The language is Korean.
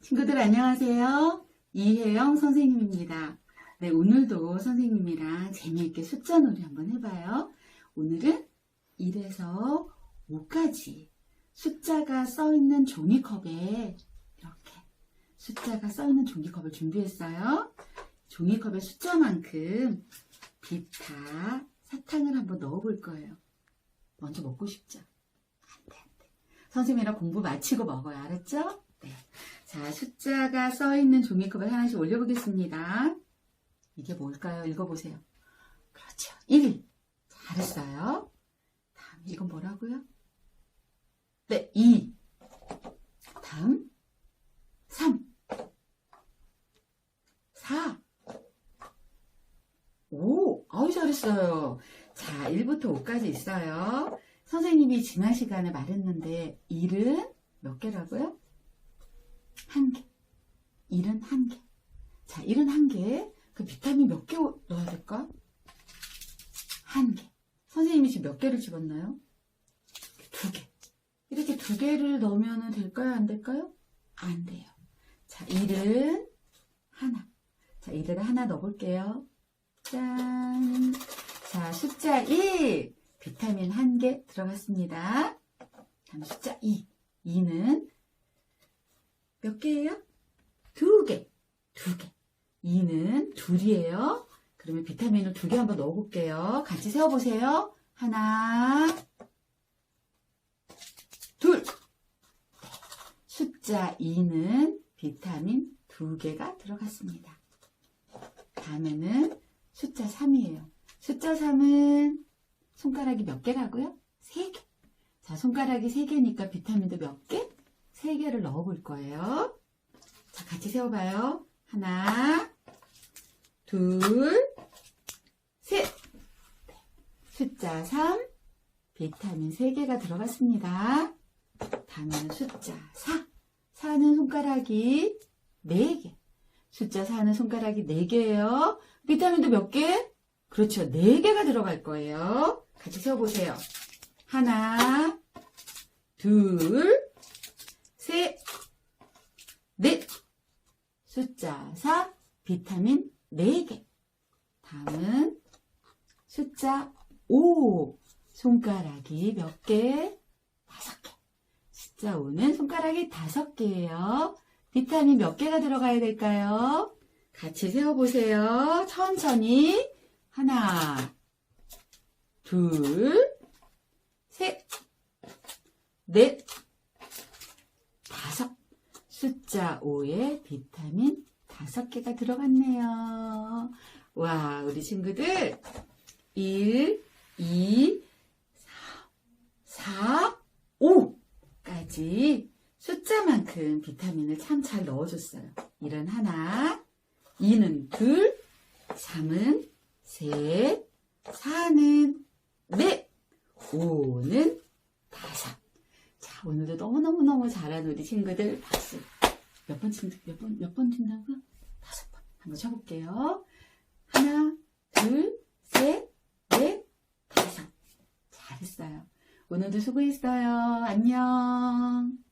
친구들 안녕하세요. 이혜영 선생님입니다. 네, 오늘도 선생님이랑 재미있게 숫자 놀이 한번 해봐요. 오늘은 1에서 5까지 숫자가 써있는 종이컵에 이렇게 숫자가 써있는 종이컵을 준비했어요. 종이컵의 숫자만큼 비타, 사탕을 한번 넣어볼 거예요. 먼저 먹고 싶죠? 선생님이랑 공부 마치고 먹어요. 알았죠? 네. 자, 숫자가 써 있는 종이컵을 하나씩 올려보겠습니다. 이게 뭘까요? 읽어보세요. 그렇죠. 1. 잘했어요. 다음, 이건 뭐라고요? 네, 2. 다음, 3. 4. 5. 아우, 잘했어요. 자, 1부터 5까지 있어요. 선생님이 지난 시간에 말했는데, 1은 몇 개라고요? 한 개. 1은 한 개. 자, 1은 한 개. 그 비타민 몇 개 넣어야 될까? 한 개. 선생님이 지금 몇 개를 집었나요? 두 개. 이렇게 두 개를 넣으면 될까요? 안 될까요? 안 돼요. 자, 1은 하나. 자, 1을 하나 넣어볼게요. 짠. 자, 숫자 1. 비타민 한 개 들어갔습니다. 다음 숫자 2. 2는 몇 개예요? 두 개. 두 개. 2는 둘이에요. 그러면 비타민을 두 개 한번 넣어볼게요. 같이 세어보세요. 하나, 둘. 숫자 2는 비타민 두 개가 들어갔습니다. 다음에는 숫자 3이에요. 숫자 3은 손가락이 몇 개라고요? 3개. 자, 손가락이 3개니까 비타민도 몇 개? 3개를 넣어 볼 거예요. 자, 같이 세워봐요. 하나, 둘, 셋. 네. 숫자 3, 비타민 3개가 들어갔습니다. 다음에는 숫자 4. 4는 손가락이 4개. 숫자 4는 손가락이 4개예요. 비타민도 몇 개? 그렇죠. 4개가 들어갈 거예요. 같이 세워보세요. 하나, 둘, 셋, 넷. 숫자 4, 비타민 4개. 다음은 숫자 5. 손가락이 몇 개? 5개. 숫자 5는 손가락이 5개예요. 비타민 몇 개가 들어가야 될까요? 같이 세어보세요. 천천히. 하나, 둘, 셋, 넷, 다섯. 숫자 5에 비타민 5개가 들어갔네요. 와, 우리 친구들 1, 2, 4, 5까지 숫자만큼 비타민을 참 잘 넣어줬어요. 1은 하나, 2는 둘, 3은 셋, 4는 넷, 5는 다섯. 자, 오늘도 너무너무너무 잘한 우리 친구들 박수. 몇 번 친, 몇 번, 몇 번 친다고요? 다섯 번. 한번 쳐볼게요. 하나, 둘, 셋, 넷, 다섯. 잘했어요. 오늘도 수고했어요. 안녕.